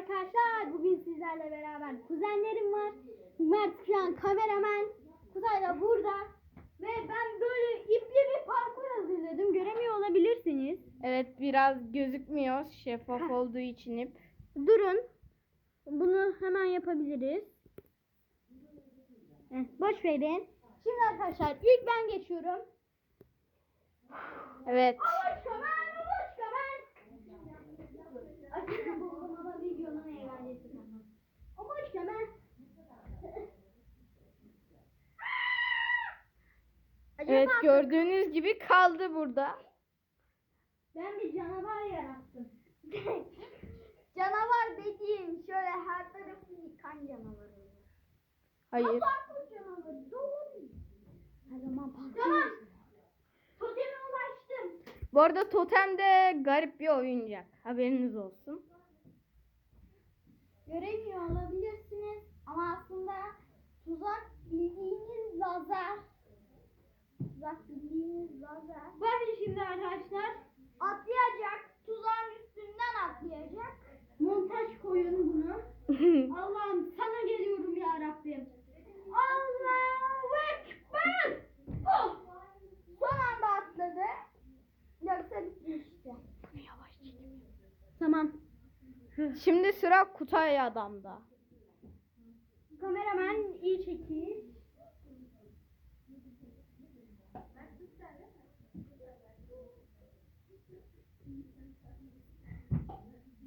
arkadaşlar. Bugün sizlerle beraber kuzenlerim var. Mert şu an kameraman. Kutay da burada. Ve ben böyle ipli bir parkur hazırladım. Göremiyor olabilirsiniz. Evet biraz gözükmüyor şeffaf olduğu için ip. Durun. Bunu hemen yapabiliriz. Heh, boş verin. Şimdi arkadaşlar ilk ben geçiyorum. Evet. Avuçka ben, avuçka ben. Aşırı buldum ama videonun eğlencesi kalmaz. Avuçka ben. Acaba Evet gördüğünüz gibi kaldı burada. Ben bir canavar yarattım. canavar dediğim şöyle her tarafı yıkan canavar olur. Hayır. Parkur canavarı doğru. Her zaman. Tamam. Toteme ulaştım. Bu arada totem de garip bir oyuncak. Haberiniz olsun. Göremiyor olabilirsiniz ama aslında tuzak bildiğiniz lazer. Tuzak bildiğiniz lazer. Bakın şimdi arkadaşlar. Atlayacak. Tuzağın üstünden atlayacak. Montaj koyun bunu. Allah'ım sana geliyorum ya Rabbim. Allahu Ekber. Oh. Son anda atladı. Yoksa bitmişti. Tamam. Şimdi sıra Kutay adamda. Kameraman iyi çekil.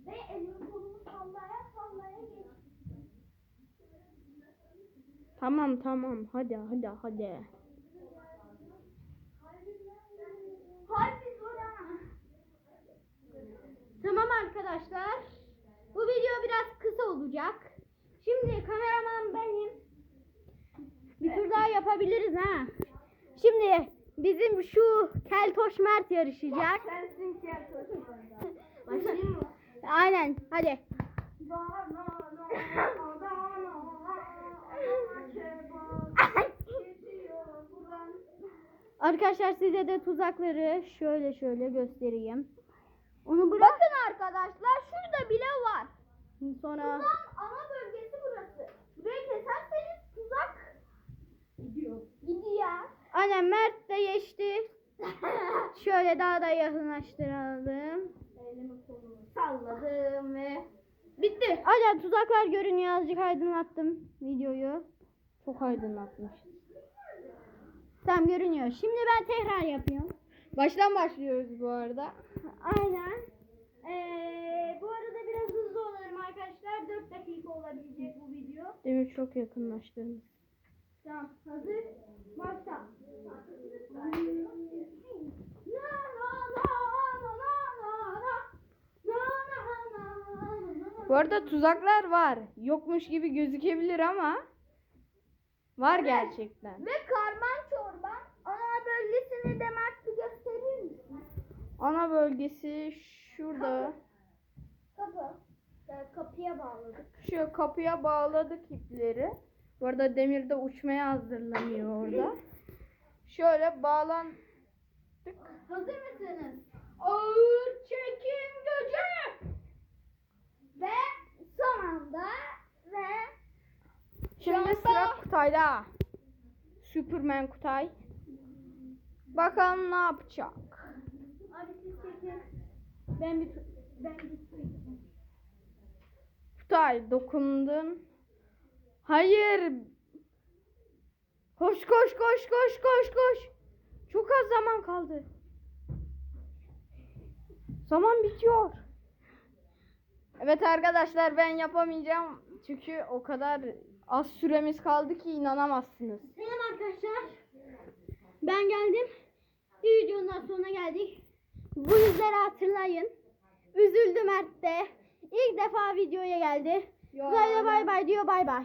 Ve elimi kolumu sallaya sallaya geçtim. Tamam tamam hadi hadi hadi. Tamam arkadaşlar. Bu video biraz kısa olacak. Şimdi kameraman benim. Bir tur daha yapabiliriz ha. Şimdi bizim şu Keltoş Mert yarışacak. Sensin Keltoş. Aynen hadi. Arkadaşlar size de tuzakları şöyle şöyle göstereyim. Onu bırak. Bakın arkadaşlar şurada bile var. Sonra Tuzak ana bölgesi burası. Burayı keserseniz tuzak gidiyor. Gidiyor. Aynen Mert de geçti. şöyle daha da yakınlaştıralım. Elimi kolumu salladım ve bitti. Aynen tuzaklar görünüyor. Azıcık aydınlattım videoyu. Çok aydınlatmış. Tam görünüyor. Şimdi ben tekrar yapıyorum. Baştan başlıyoruz bu arada. Aynen. Ee, bu arada biraz hızlı olalım arkadaşlar. 4 dakika olabilecek bu video. Demir çok yakınlaştınız. Tamam. Hazır. Başla. Bu arada tuzaklar var. Yokmuş gibi gözükebilir ama var gerçekten. Ve karman çorba. Ana bölgesini de Mert bir gösterir misin? Ana bölgesi şurada. Kapı. Ee, kapıya bağladık. Şu kapıya bağladık ipleri. Bu arada Demir de uçmaya hazırlanıyor orada. Şöyle bağlandık. Hazır mısınız? Ağır çekim gücü. Ve son anda ve Şimdi sıra Kutay'da. Superman Kutay. Bakalım ne yapacak. Ben bir ben bir. Kutay dokundun. Hayır. Koş koş koş koş koş koş. Çok az zaman kaldı. Zaman bitiyor. Evet arkadaşlar ben yapamayacağım. Çünkü o kadar az süremiz kaldı ki inanamazsınız. Selam arkadaşlar. Ben geldim. Bir videonun sonuna geldik. Yüzleri hatırlayın. Üzüldü Mert de. İlk defa videoya geldi. Kutay'a bay bay diyor bay bay.